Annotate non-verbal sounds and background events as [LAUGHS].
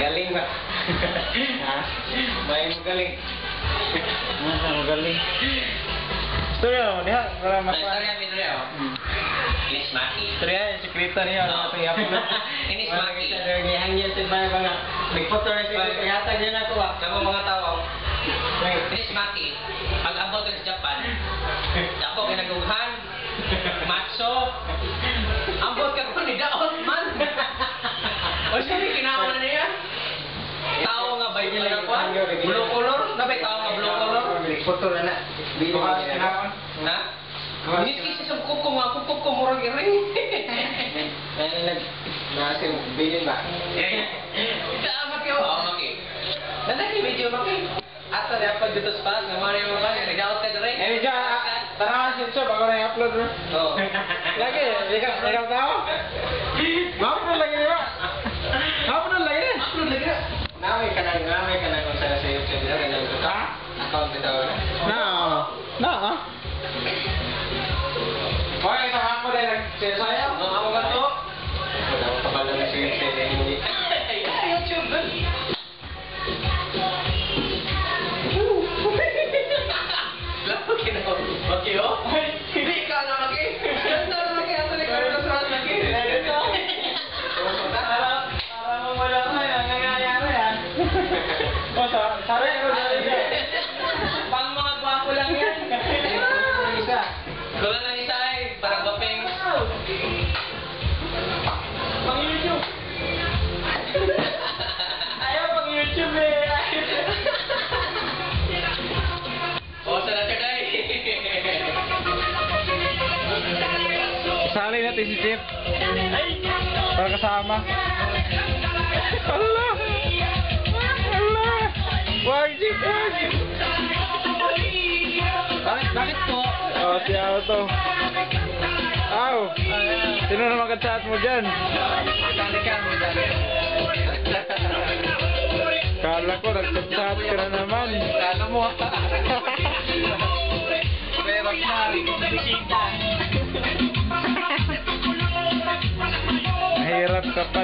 Galing ba? May magaling. Masa magaling. Istorya mo, diha. Para mapa. istorya, oh. Hmm. Inis Maki. Istorya, yung niya. Ano yapon. Inis Maki. Gihangyan sa mga mga. Nagpoto na siya. Ihatag niya na. Kamu mga tao, Inis Maki, pag abot sa Japan, ako kinagughan, matso, ambot ka ko ni Daot man. o siya Ano po? Ah. Blue color? Ano Nabay tao ka blue color? Foto na na. Bukas na. Na? Hindi kasi sa kuko nga, ah. kuko ko murag iring. [LAUGHS] Ano nag... Nasa bilin ba? Tama kayo. Oo, maki. Nandang yung video, maki. Ato na pag dito sa pas, naman yung mga nag-out na rin. Eh, medyo, ah, tara ka si Chop, ako na yung upload rin. Oo. [LAUGHS] Lagi, ikaw tao? [LAUGHS] kanang ah, gamay kanang kung sa sayop sa dira kanang account bitaw na. Na. Na. Hoy, sa hako na eh, nag sayo. Ang amo ka to. Kapal na sayop sa. [LAUGHS] YouTube. Sali natin si Jeff. Para kasama. Allah! Allah! Wag Jeff! Wag! Bakit, bakit po? Oh, si Auto. Aw! Sino na mag-chat mo dyan? Dali ka, mo dali. Kala ko nag-chat ka na naman. Kala mo. ka pa.